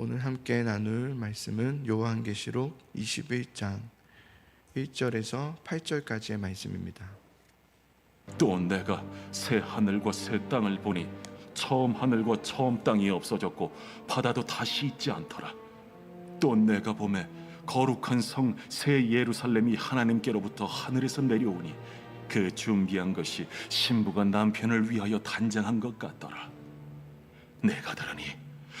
오늘 함께 나눌 말씀은 요한계시록 21장 1절에서 8절까지의 말씀입니다. 또 내가 새 하늘과 새 땅을 보니 처음 하늘과 처음 땅이 없어졌고 바다도 다시 있지 않더라. 또 내가 보매 거룩한 성 새 예루살렘이 하나님께로부터 하늘에서 내려오니 그 준비한 것이 신부가 남편을 위하여 단장한 것 같더라. 내가 들으니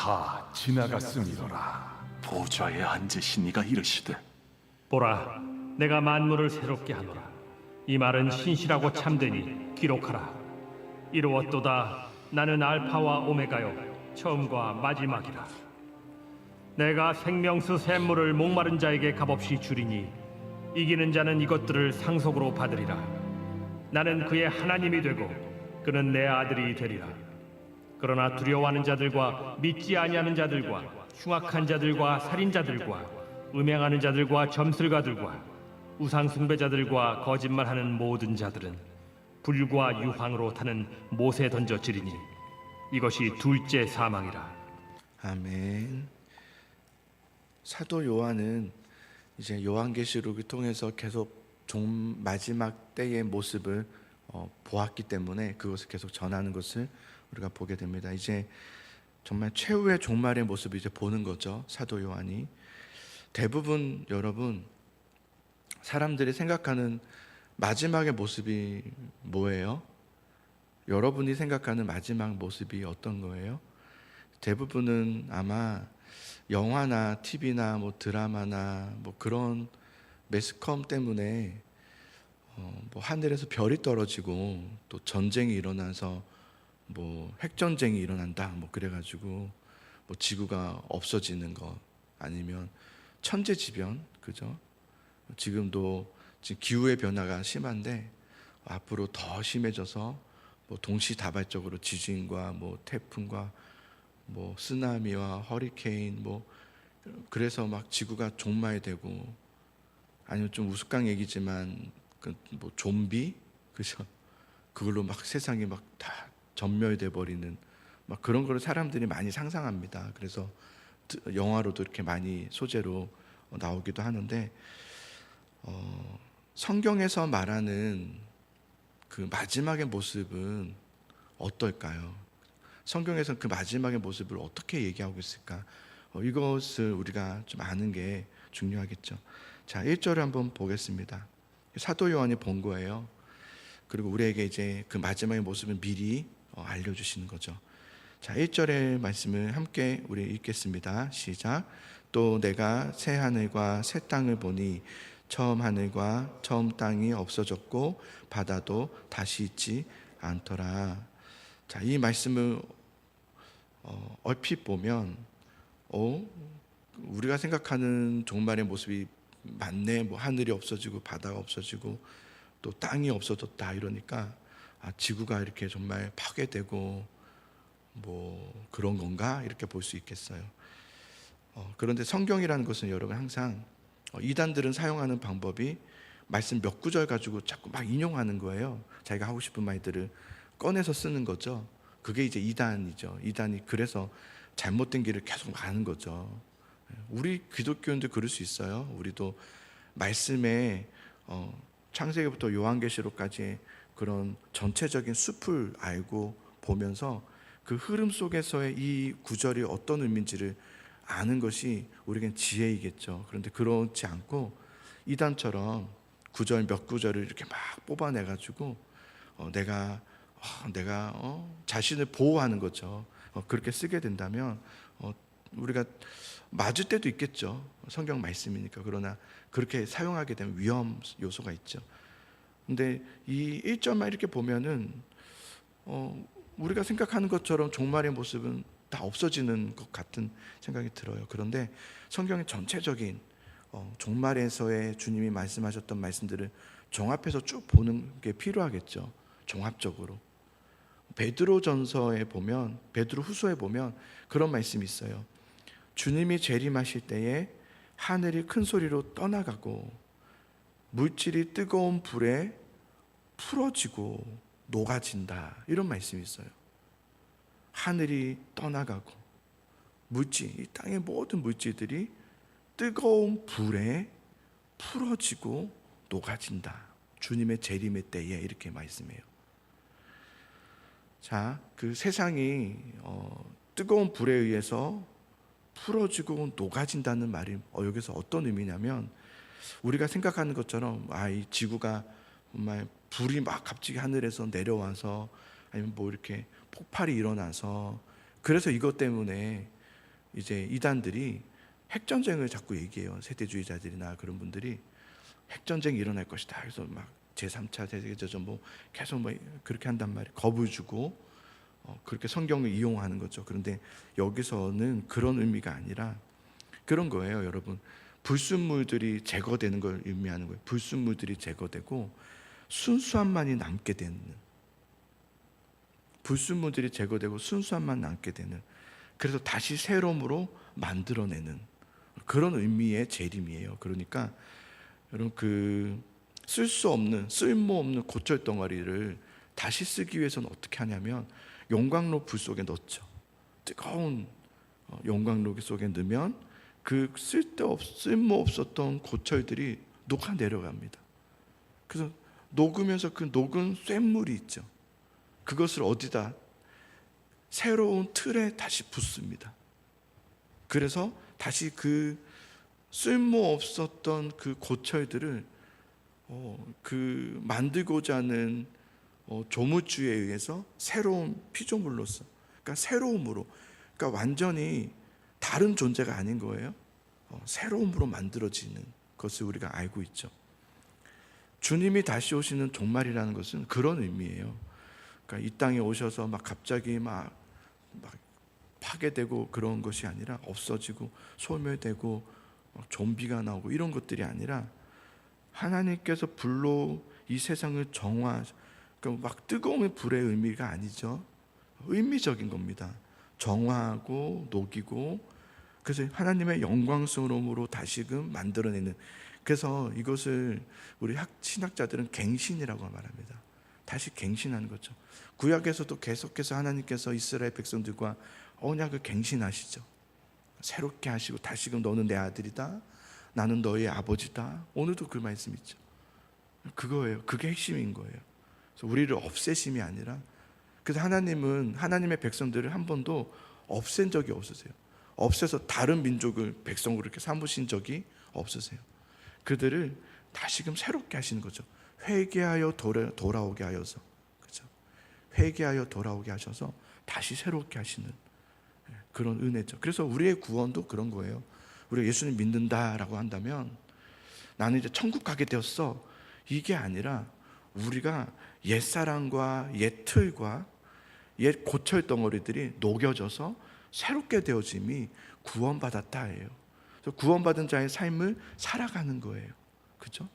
다 지나갔음이로라 보좌에 앉으신 이가 이르시되 보라, 내가 만물을 새롭게 하노라. 이 말은 신실하고 참되니 기록하라. 이루었도다. 나는 알파와 오메가요, 처음과 마지막이라. 내가 생명수 샘물을 목마른 자에게 값없이 주리니 이기는 자는 이것들을 상속으로 받으리라. 나는 그의 하나님이 되고 그는 내 아들이 되리라. 그러나 두려워하는 자들과 믿지 아니하는 자들과 흉악한 자들과 살인자들과 음행하는 자들과 점술가들과 우상 숭배자들과 거짓말하는 모든 자들은 불과 유황으로 타는 못에 던져지리니 이것이 둘째 사망이라. 아멘. 사도 요한은 이제 요한계시록을 통해서 계속 종 마지막 때의 모습을 어, 보았기 때문에 그것을 계속 전하는 것을 우리가 보게 됩니다. 이제 정말 최후의 종말의 모습을 이제 보는 거죠. 사도 요한이 대부분 여러분 사람들이 생각하는 마지막의 모습이 뭐예요? 여러분이 생각하는 마지막 모습이 어떤 거예요? 대부분은 아마 영화나 TV나 뭐 드라마나 뭐 그런 매스컴 때문에 어, 뭐 하늘에서 별이 떨어지고 또 전쟁이 일어나서 뭐 핵전쟁이 일어난다 뭐 그래가지고 뭐 지구가 없어지는 것 아니면 천재지변 그죠? 지금도 지금 기후의 변화가 심한데 앞으로 더 심해져서 뭐 동시다발적으로 지진과 뭐 태풍과 뭐 쓰나미와 허리케인 뭐 그래서 막 지구가 종말 되고 아니면 좀 우스꽝 얘기지만 그 뭐 좀비 그죠? 그걸로 막 세상이 막 다 전멸돼 버리는 막 그런 거를 사람들이 많이 상상합니다. 그래서 드- 영화로도 이렇게 많이 소재로 어, 나오기도 하는데 어, 성경에서 말하는 그 마지막의 모습은 어떨까요? 성경에서 그 마지막의 모습을 어떻게 얘기하고 있을까? 어, 이것을 우리가 좀 아는 게 중요하겠죠. 자, 1절을 한번 보겠습니다. 사도 요한이 본 거예요. 그리고 우리에게 이제 그 마지막의 모습을 미리 어, 알려주시는 거죠. 자, 1절의 말씀을 함께 우리 읽겠습니다. 시작. 또 내가 새 하늘과 새 땅을 보니 처음 하늘과 처음 땅이 없어졌고 바다도 다시 있지 않더라. 자, 이 말씀을 어, 얼핏 보면 어, 우리가 생각하는 종말의 모습이 맞네. 뭐 하늘이 없어지고 바다가 없어지고 또 땅이 없어졌다 이러니까 아, 지구가 이렇게 정말 파괴되고 뭐 그런 건가 이렇게 볼 수 있겠어요. 어, 그런데 성경이라는 것은 여러분 항상 어, 이단들은 사용하는 방법이 말씀 몇 구절 가지고 자꾸 막 인용하는 거예요. 자기가 하고 싶은 말들을 꺼내서 쓰는 거죠. 그게 이제 이단이죠. 이단이 그래서 잘못된 길을 계속 가는 거죠. 우리 기독교인들 그럴 수 있어요. 우리도 말씀에 어, 창세기부터 요한계시록까지 그런 전체적인 숲을 알고 보면서 그 흐름 속에서의 이 구절이 어떤 의미인지를 아는 것이 우리에겐 지혜이겠죠. 그런데 그렇지 않고 이단처럼 구절 몇 구절을 이렇게 막 뽑아내 가지고 어, 내가 어, 내가 어, 자신을 보호하는 거죠. 어, 그렇게 쓰게 된다면 어, 우리가 맞을 때도 있겠죠. 성경 말씀이니까. 그러나 그렇게 사용하게 되면 위험 요소가 있죠. 근데 이 1절만 이렇게 보면은 어, 우리가 생각하는 것처럼 종말의 모습은 다 없어지는 것 같은 생각이 들어요. 그런데 성경의 전체적인 어, 종말에서의 주님이 말씀하셨던 말씀들을 종합해서 쭉 보는 게 필요하겠죠. 종합적으로. 베드로 전서에 보면 베드로 후서에 보면 그런 말씀이 있어요. 주님이 재림하실 때에 하늘이 큰 소리로 떠나가고 물질이 뜨거운 불에 풀어지고 녹아진다. 이런 말씀이 있어요. 하늘이 떠나가고 물질, 이 땅의 모든 물질들이 뜨거운 불에 풀어지고 녹아진다. 주님의 재림의 때에 이렇게 말씀해요. 자, 그 세상이 어, 뜨거운 불에 의해서 풀어지고 녹아진다는 말이 어, 여기서 어떤 의미냐면 우리가 생각하는 것처럼 아, 이 지구가 정말 불이 막 갑자기 하늘에서 내려와서 아니면 뭐 이렇게 폭발이 일어나서 그래서 이것 때문에 이제 이단들이 핵전쟁을 자꾸 얘기해요. 세대주의자들이나 그런 분들이 핵전쟁이 일어날 것이다. 그래서 막 제3차 세계대전 뭐 계속 뭐 그렇게 한단 말이에요. 겁을 주고 어, 그렇게 성경을 이용하는 거죠. 그런데 여기서는 그런 의미가 아니라 그런 거예요, 여러분. 불순물들이 제거되는 걸 의미하는 거예요. 불순물들이 제거되고 순수함만이 남게 되는 불순물들이 제거되고 순수함만 남게 되는 그래서 다시 새로움으로 만들어내는 그런 의미의 재림이에요. 그러니까 여러분 그 쓸 수 없는 쓸모없는 고철 덩어리를 다시 쓰기 위해서는 어떻게 하냐면 용광로 불 속에 넣죠. 뜨거운 어, 용광로 속에 넣으면 그 쓸데없 쓸모 없었던 고철들이 녹아 내려갑니다. 그래서 녹으면서 그 녹은 쇳물이 있죠. 그것을 어디다 새로운 틀에 다시 붓습니다. 그래서 다시 그 쓸모 없었던 그 고철들을 어, 그 만들고자 하는 어, 조물주에 의해서 새로운 피조물로서, 그러니까 새로움으로, 그러니까 완전히 다른 존재가 아닌 거예요. 어, 새로움으로 만들어지는 것을 우리가 알고 있죠. 주님이 다시 오시는 종말이라는 것은 그런 의미예요. 그러니까 이 땅에 오셔서 막 갑자기 막, 막 파괴되고 그런 것이 아니라 없어지고 소멸되고 막 좀비가 나오고 이런 것들이 아니라 하나님께서 불로 이 세상을 정화, 그러니까 막 뜨거움의 불의 의미가 아니죠. 의미적인 겁니다. 정화하고 녹이고 그래서 하나님의 영광스러움으로 다시금 만들어내는 그래서 이것을 우리 학 신학자들은 갱신이라고 말합니다. 다시 갱신하는 거죠. 구약에서도 계속해서 하나님께서 이스라엘 백성들과 언약을 갱신하시죠. 새롭게 하시고 다시금 너는 내 아들이다. 나는 너의 아버지다. 오늘도 그 말씀 있죠. 그거예요. 그게 핵심인 거예요. 그래서 우리를 없애심이 아니라 그래서 하나님은 하나님의 백성들을 한 번도 없앤 적이 없으세요. 없애서 다른 민족을 백성으로 이렇게 삼으신 적이 없으세요. 그들을 다시금 새롭게 하시는 거죠. 회개하여 돌아, 돌아오게 하여서 그죠? 회개하여 돌아오게 하셔서 다시 새롭게 하시는 예, 그런 은혜죠. 그래서 우리의 구원도 그런 거예요. 우리가 예수님 믿는다라고 한다면 나는 이제 천국 가게 되었어. 이게 아니라 우리가 옛 사랑과 옛 틀과 옛 고철 덩어리들이 녹여져서 새롭게 되어짐이 구원받았다예요. 구원받은 자의 삶을 살아가는 거예요. 그죠?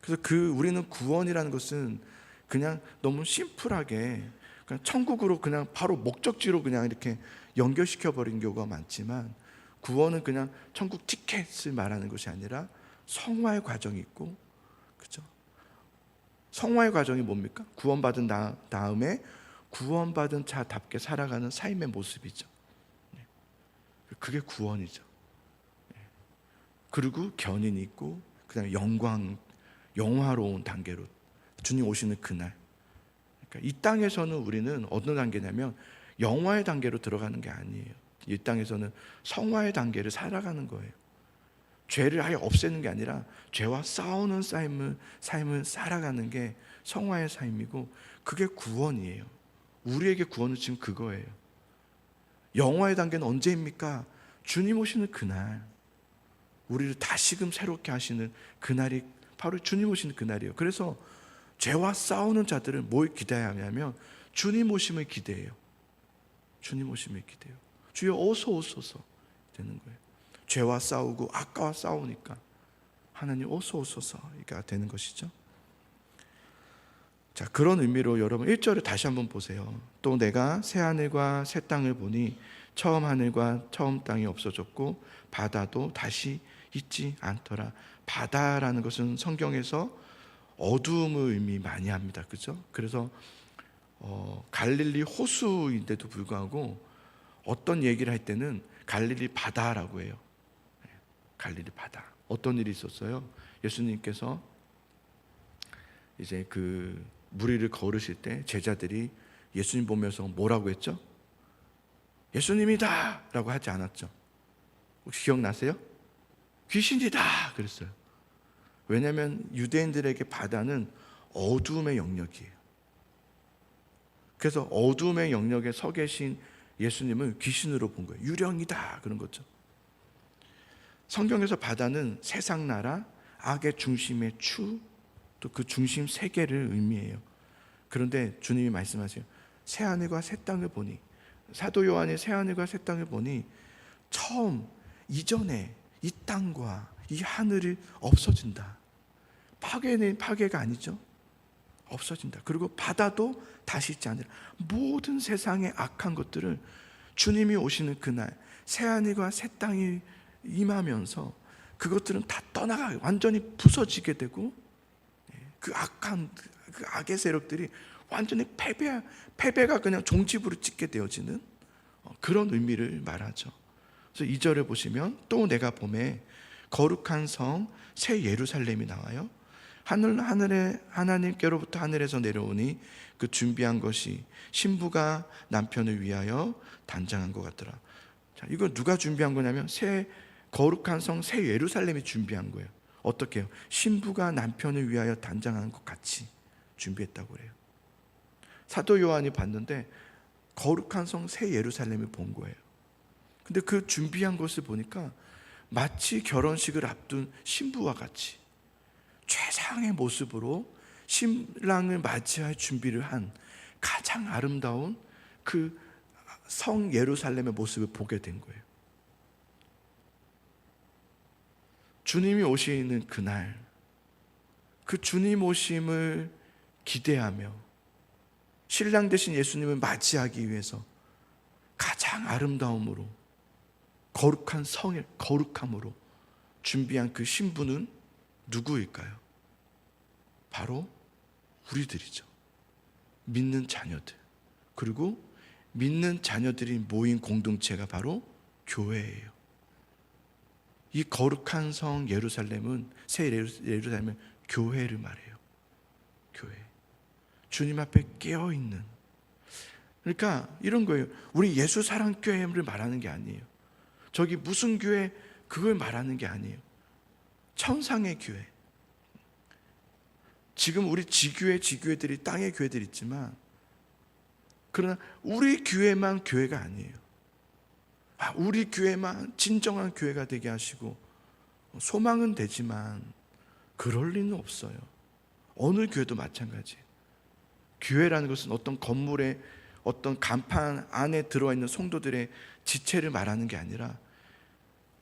그래서 그 우리는 구원이라는 것은 그냥 너무 심플하게 그냥 천국으로 그냥 바로 목적지로 그냥 이렇게 연결시켜 버린 경우가 많지만 구원은 그냥 천국 티켓을 말하는 것이 아니라 성화의 과정이 있고 그죠? 성화의 과정이 뭡니까? 구원받은 다, 다음에 구원받은 자답게 살아가는 삶의 모습이죠. 네. 그게 구원이죠. 네. 그리고 견인이 있고 그다음 영광 영화로운 단계로 주님 오시는 그날. 그러니까 이 땅에서는 우리는 어느 단계냐면 영화의 단계로 들어가는 게 아니에요. 이 땅에서는 성화의 단계를 살아가는 거예요. 죄를 아예 없애는 게 아니라 죄와 싸우는 삶을 삶을 살아가는 게 성화의 삶이고 그게 구원이에요. 우리에게 구원은 지금 그거예요. 영화의 단계는 언제입니까? 주님 오시는 그날. 우리를 다시금 새롭게 하시는 그날이 바로 주님 오시는 그날이에요. 그래서 죄와 싸우는 자들은 뭘 기대하냐면 주님 오심을 기대해요. 주님 오심을 기대요. 주여 어서 오소서 되는 거예요. 죄와 싸우고 악과와 싸우니까 하나님 어서 오소서가 되는 것이죠. 자, 그런 의미로 여러분 1절을 다시 한번 보세요. 또 내가 새 하늘과 새 땅을 보니 처음 하늘과 처음 땅이 없어졌고 바다도 다시 있지 않더라. 바다라는 것은 성경에서 어두움을 의미 많이 합니다. 그죠? 그래서 어, 갈릴리 호수인데도 불구하고 어떤 얘기를 할 때는 갈릴리 바다라고 해요. 네, 갈릴리 바다. 어떤 일이 있었어요? 예수님께서 이제 그 무리를 걸으실 때 제자들이 예수님 보면서 뭐라고 했죠? 예수님이다 라고 하지 않았죠. 혹시 기억나세요? 귀신이다 그랬어요. 왜냐하면 유대인들에게 바다는 어두움의 영역이에요. 그래서 어두움의 영역에 서 계신 예수님을 귀신으로 본 거예요. 유령이다 그런 거죠. 성경에서 바다는 세상 나라, 악의 중심의 추, 또 그 중심 세계를 의미해요. 그런데 주님이 말씀하세요. 새 하늘과 새 땅을 보니 사도 요한이 새 하늘과 새 땅을 보니 처음 이전에 이 땅과 이 하늘이 없어진다. 파괴는 파괴가 아니죠. 없어진다. 그리고 바다도 다시 있지 않으라. 모든 세상의 악한 것들을 주님이 오시는 그날 새 하늘과 새 땅이 임하면서 그것들은 다 떠나가 완전히 부서지게 되고 그 악한 그 악의 세력들이 완전히 패배 패배가 그냥 종집으로 찍게 되어지는 어, 그런 의미를 말하죠. 그래서 2절을 보시면 또 내가 봄에 거룩한 성 새 예루살렘이 나와요. 하늘 하늘에 하나님께로부터 하늘에서 내려오니 그 준비한 것이 신부가 남편을 위하여 단장한 것 같더라. 자, 이거 누가 준비한 거냐면 새 거룩한 성 새 예루살렘이 준비한 거예요. 어떻게 해요? 신부가 남편을 위하여 단장한 것 같이 준비했다고 그래요. 사도 요한이 봤는데 거룩한 성 새 예루살렘을 본 거예요. 근데 그 준비한 것을 보니까 마치 결혼식을 앞둔 신부와 같이 최상의 모습으로 신랑을 맞이할 준비를 한 가장 아름다운 그 성 예루살렘의 모습을 보게 된 거예요. 주님이 오시는 그날, 그 주님 오심을 기대하며 신랑 대신 예수님을 맞이하기 위해서 가장 아름다움으로 거룩한 성의 거룩함으로 준비한 그 신부는 누구일까요? 바로 우리들이죠. 믿는 자녀들. 그리고 믿는 자녀들이 모인 공동체가 바로 교회예요. 이 거룩한 성 예루살렘은 새 예루- 예루살렘은 교회를 말해요. 교회. 주님 앞에 깨어 있는. 그러니까 이런 거예요. 우리 예수 사랑 교회를 말하는 게 아니에요. 저기 무슨 교회 그걸 말하는 게 아니에요. 천상의 교회. 지금 우리 지교회 지교회들이 땅의 교회들 있지만 그러나 우리 교회만 교회가 아니에요. 아, 우리 교회만 진정한 교회가 되게 하시고 소망은 되지만 그럴 리는 없어요. 어느 교회도 마찬가지. 교회라는 것은 어떤 건물의 어떤 간판 안에 들어와 있는 성도들의 지체를 말하는 게 아니라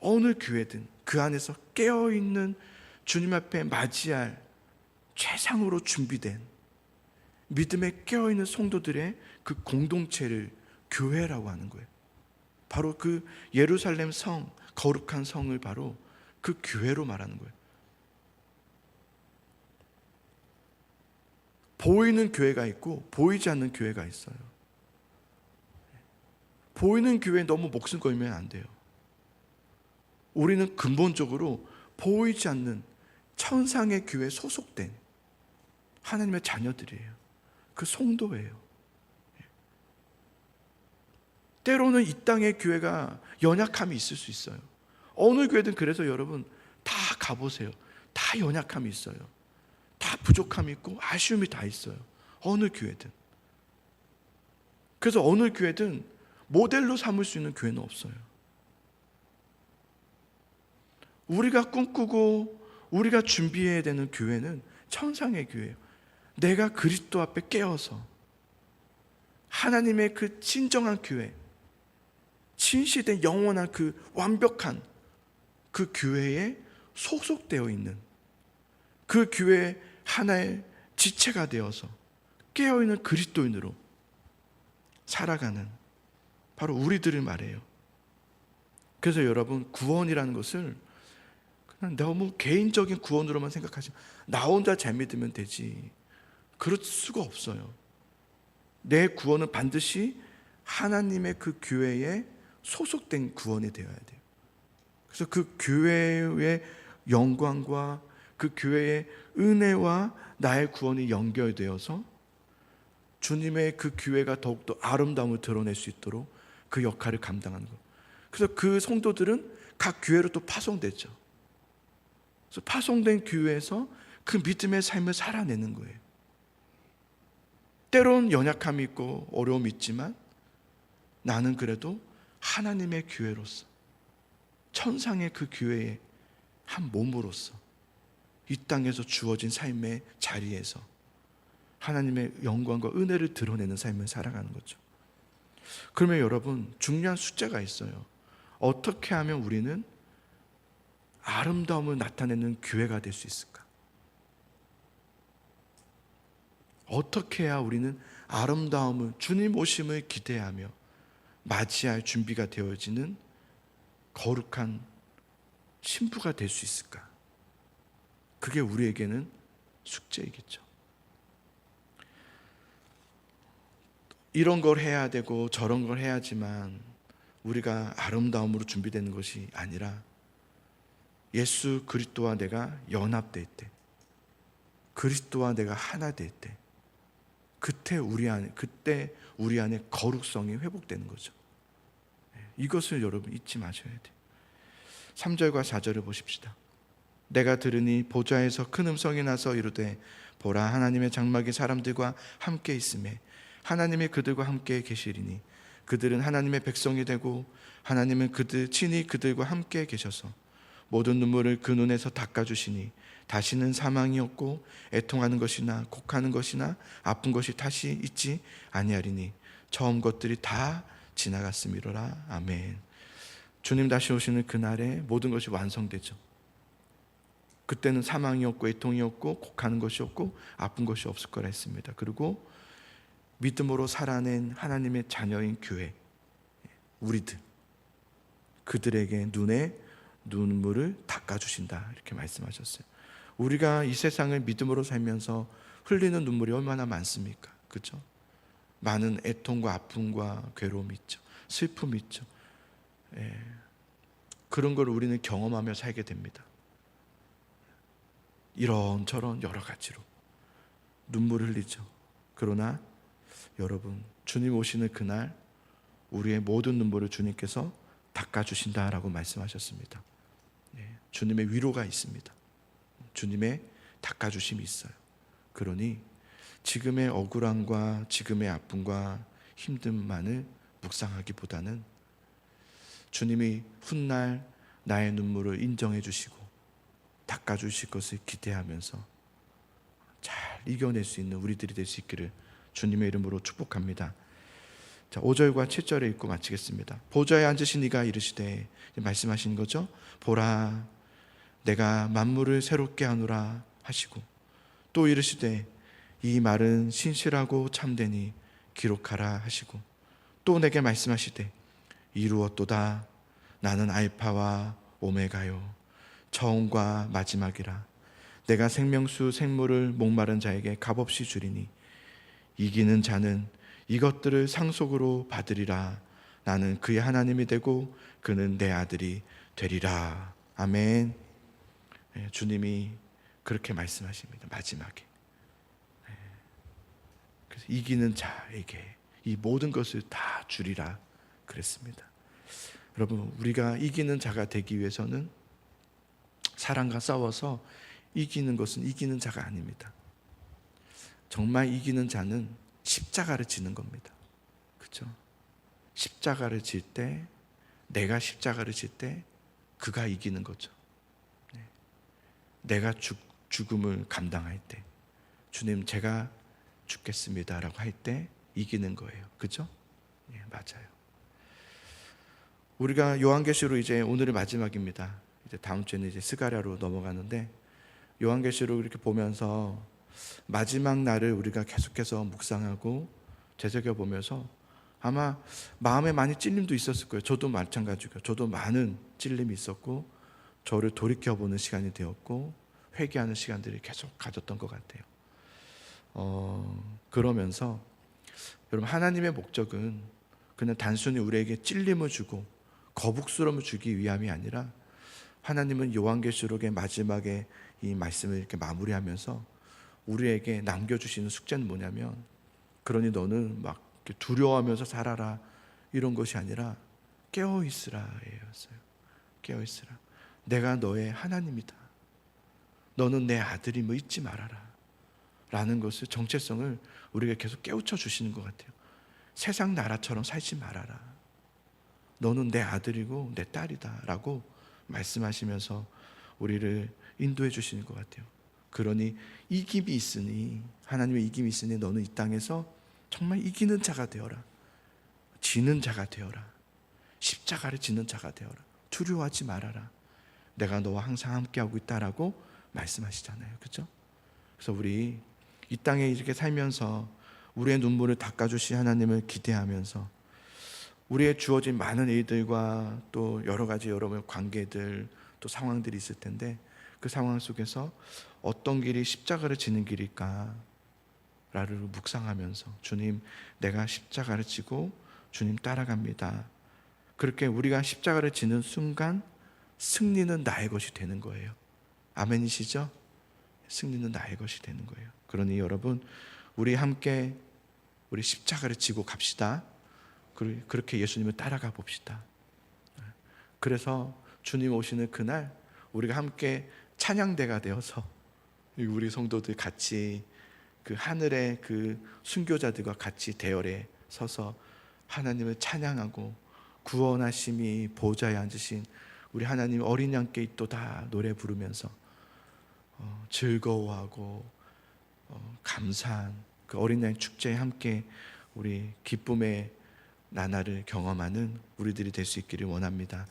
어느 교회든 그 안에서 깨어 있는 주님 앞에 맞이할 최상으로 준비된 믿음에 깨어 있는 성도들의 그 공동체를 교회라고 하는 거예요. 바로 그 예루살렘 성, 거룩한 성을 바로 그 교회로 말하는 거예요. 보이는 교회가 있고 보이지 않는 교회가 있어요. 보이는 교회에 너무 목숨 걸면 안 돼요. 우리는 근본적으로 보이지 않는 천상의 교회에 소속된 하나님의 자녀들이에요. 그 성도예요. 때로는 이 땅의 교회가 연약함이 있을 수 있어요. 어느 교회든 그래서 여러분 다 가보세요. 다 연약함이 있어요. 다 부족함이 있고 아쉬움이 다 있어요. 어느 교회든. 그래서 어느 교회든 모델로 삼을 수 있는 교회는 없어요. 우리가 꿈꾸고 우리가 준비해야 되는 교회는 천상의 교회예요. 내가 그리스도 앞에 깨어서 하나님의 그 진정한 교회, 진실된 영원한 그 완벽한 그 교회에 소속되어 있는 그 교회 하나의 지체가 되어서 깨어있는 그리스도인으로 살아가는 바로 우리들을 말해요. 그래서 여러분 구원이라는 것을 그냥 너무 개인적인 구원으로만 생각하지 나 혼자 잘 믿으면 되지 그럴 수가 없어요. 내 구원은 반드시 하나님의 그 교회에 소속된 구원이 되어야 돼요. 그래서 그 교회의 영광과 그 교회의 은혜와 나의 구원이 연결되어서 주님의 그 교회가 더욱더 아름다움을 드러낼 수 있도록 그 역할을 감당하는 거. 그래서 그 성도들은 각 교회로 또 파송되죠. 그래서 파송된 교회에서 그 믿음의 삶을 살아내는 거예요. 때론 연약함이 있고 어려움이 있지만 나는 그래도 하나님의 교회로서 천상의 그 교회의 한 몸으로서 이 땅에서 주어진 삶의 자리에서 하나님의 영광과 은혜를 드러내는 삶을 살아가는 거죠. 그러면 여러분 중요한 숫자가 있어요. 어떻게 하면 우리는 아름다움을 나타내는 교회가 될 수 있을까? 어떻게 해야 우리는 아름다움을 주님 오심을 기대하며 맞이할 준비가 되어지는 거룩한 신부가 될 수 있을까? 그게 우리에게는 숙제이겠죠. 이런 걸 해야 되고 저런 걸 해야지만 우리가 아름다움으로 준비되는 것이 아니라 예수 그리스도와 내가 연합될 때 그리스도와 내가 하나 될 때 그때 우리 안에 그때 우리 안에 거룩성이 회복되는 거죠. 예, 이것을 여러분 잊지 마셔야 돼요. 3절과 4절을 보십시다. 내가 들으니 보좌에서 큰 음성이 나서 이르되 보라 하나님의 장막이 사람들과 함께 있음에 하나님이 그들과 함께 계시리니 그들은 하나님의 백성이 되고 하나님은 그들 친히 그들과 함께 계셔서 모든 눈물을 그 눈에서 닦아 주시니 다시는 사망이 없고 애통하는 것이나 곡하는 것이나 아픈 것이 다시 있지 아니하리니 처음 것들이 다 지나갔음이로라 아멘. 주님 다시 오시는 그날에 모든 것이 완성되죠. 그때는 사망이 없고 애통이 없고 곡하는 것이 없고 아픈 것이 없을 거라 했습니다. 그리고 믿음으로 살아낸 하나님의 자녀인 교회 우리들 그들에게 눈에 눈물을 닦아 주신다 이렇게 말씀하셨어요. 우리가 이 세상을 믿음으로 살면서 흘리는 눈물이 얼마나 많습니까? 그렇죠? 많은 애통과 아픔과 괴로움이 있죠. 슬픔이 있죠. 예. 그런 걸 우리는 경험하며 살게 됩니다. 이런저런 여러 가지로 눈물을 흘리죠. 그러나 여러분, 주님 오시는 그날 우리의 모든 눈물을 주님께서 닦아주신다라고 말씀하셨습니다. 예, 주님의 위로가 있습니다. 주님의 닦아주심이 있어요. 그러니 지금의 억울함과 지금의 아픔과 힘듦만을 묵상하기보다는 주님이 훗날 나의 눈물을 인정해 주시고 닦아 주실 것을 기대하면서 잘 이겨낼 수 있는 우리들이 될 수 있기를 주님의 이름으로 축복합니다. 자, 5절과 7절에 읽고 마치겠습니다. 보좌에 앉으신 이가 이르시되 말씀하신 거죠. 보라 내가 만물을 새롭게 하노라 하시고 또 이르시되 이 말은 신실하고 참되니 기록하라 하시고 또 내게 말씀하시되 이루었도다 나는 알파와 오메가요 처음과 마지막이라 내가 생명수 생물을 목마른 자에게 값없이 주리니 이기는 자는 이것들을 상속으로 받으리라. 나는 그의 하나님이 되고 그는 내 아들이 되리라. 아멘. 예, 주님이 그렇게 말씀하십니다 마지막에. 예, 그래서 이기는 자에게 이 모든 것을 다 주리라 그랬습니다. 여러분 우리가 이기는 자가 되기 위해서는 사랑과 싸워서 이기는 것은 이기는 자가 아닙니다. 정말 이기는 자는 십자가를 지는 겁니다. 그렇죠? 십자가를 질 때, 내가 십자가를 질 때, 그가 이기는 거죠. 네. 내가 죽, 죽음을 감당할 때, 주님 제가 죽겠습니다라고 할 때 이기는 거예요. 그죠? 예, 맞아요. 우리가 요한계시록 이제 오늘의 마지막입니다. 이제 다음 주에는 이제 스가랴로 넘어가는데 요한계시록 이렇게 보면서 마지막 날을 우리가 계속해서 묵상하고 되새겨 보면서 아마 마음에 많이 찔림도 있었을 거예요. 저도 마찬가지고 저도 많은 찔림이 있었고 저를 돌이켜 보는 시간이 되었고 회개하는 시간들이 계속 가졌던 것 같아요. 어, 그러면서 여러분 하나님의 목적은 그냥 단순히 우리에게 찔림을 주고 거북스러움을 주기 위함이 아니라 하나님은 요한계시록의 마지막에 이 말씀을 이렇게 마무리하면서 우리에게 남겨주시는 숙제는 뭐냐면 그러니 너는 막 두려워하면서 살아라 이런 것이 아니라 깨어 있으라였어요. 깨어 있으라. 내가 너의 하나님이다. 너는 내 아들임을 잊지 말아라. 라는 것을 정체성을 우리가 계속 깨우쳐 주시는 것 같아요. 세상 나라처럼 살지 말아라. 너는 내 아들이고 내 딸이다. 라고 말씀하시면서 우리를 인도해 주시는 것 같아요. 그러니 이김이 있으니, 하나님의 이김이 있으니 너는 이 땅에서 정말 이기는 자가 되어라. 지는 자가 되어라. 십자가를 지는 자가 되어라. 두려워하지 말아라. 내가 너와 항상 함께하고 있다라고 말씀하시잖아요. 그죠? 그래서 우리 이 땅에 이렇게 살면서 우리의 눈물을 닦아주시 하나님을 기대하면서 우리의 주어진 많은 일들과 또 여러 가지 여러분의 관계들 또 상황들이 있을 텐데 그 상황 속에서 어떤 길이 십자가를 지는 길일까? 라를 묵상하면서 주님 내가 십자가를 지고 주님 따라갑니다. 그렇게 우리가 십자가를 지는 순간 승리는 나의 것이 되는 거예요. 아멘이시죠? 승리는 나의 것이 되는 거예요. 그러니 여러분 우리 함께 우리 십자가를 지고 갑시다. 그렇게 예수님을 따라가 봅시다. 그래서 주님 오시는 그날 우리가 함께 찬양대가 되어서 우리 성도들 같이 그 하늘의 그 순교자들과 같이 대열에 서서 하나님을 찬양하고 구원하심이 보좌에 앉으신 우리 하나님 어린 양께 있도다 노래 부르면서 어, 즐거워하고 어, 감사한 그 어린 양 축제에 함께 우리 기쁨의 나날을 경험하는 우리들이 될 수 있기를 원합니다.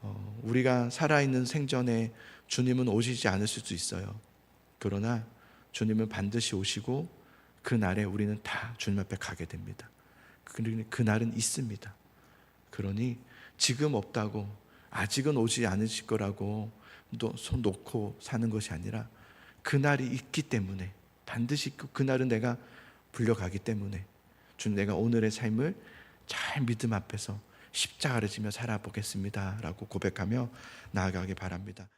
어, 우리가 살아있는 생전에 주님은 오시지 않으실 수 있어요. 그러나 주님은 반드시 오시고 그 날에 우리는 다 주님 앞에 가게 됩니다. 그, 그 날은 있습니다. 그러니 지금 없다고 아직은 오지 않으실 거라고 또손 놓고 사는 것이 아니라 그 날이 있기 때문에 반드시 그 날은 내가 불려가기 때문에 주님 내가 오늘의 삶을 잘 믿음 앞에서 십자가를 지며 살아보겠습니다라고 고백하며 나아가기 바랍니다.